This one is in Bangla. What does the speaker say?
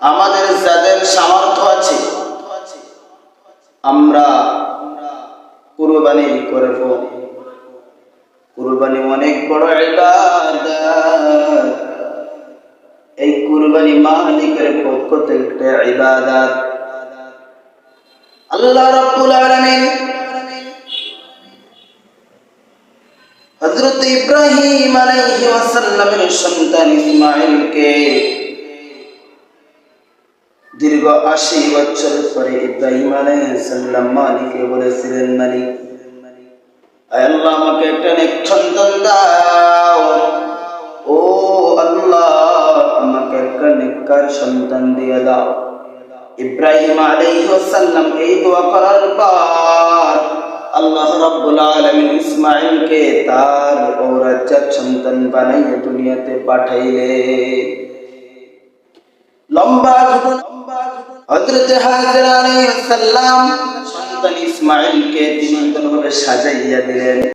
আমাদের যাদের সামর্থ্য আছে, আমরা কুরবানি করব কুরবানি অনেক বড় ইবাদত। এই কুরবানি মালিকের পক্ষ থেকে একটা ইবাদত। আল্লাহ রাব্বুল আলামিন হযরত ইব্রাহিম আলাইহি ওয়াসাল্লামের সন্তান ইসমাঈলকে দীর্ঘ আশি বছর পরে ইব্রাহিম আলাইহিসসালাম মালিককে বলেছিলেন, মালিক আল্লাহ আমাকে একটা দাও। ও আল্লাহ, আমাকে একটা নেককার সন্তান দিয়ে দাও? ইব্রাহিম আলাইহিসসালাম এই দোয়া করার পর আল্লাহ রাব্বুল আলামিন ইসমাঈলকে তার ঔরজাত সন্তান বানাইয়া দুনিয়াতে পাঠাইলেন। লম্বা হযরত হাজর আলাইহিস সালাম সন্তান ইসমাঈলকে তিনি ভাবে সাজাইয়া দিলেন।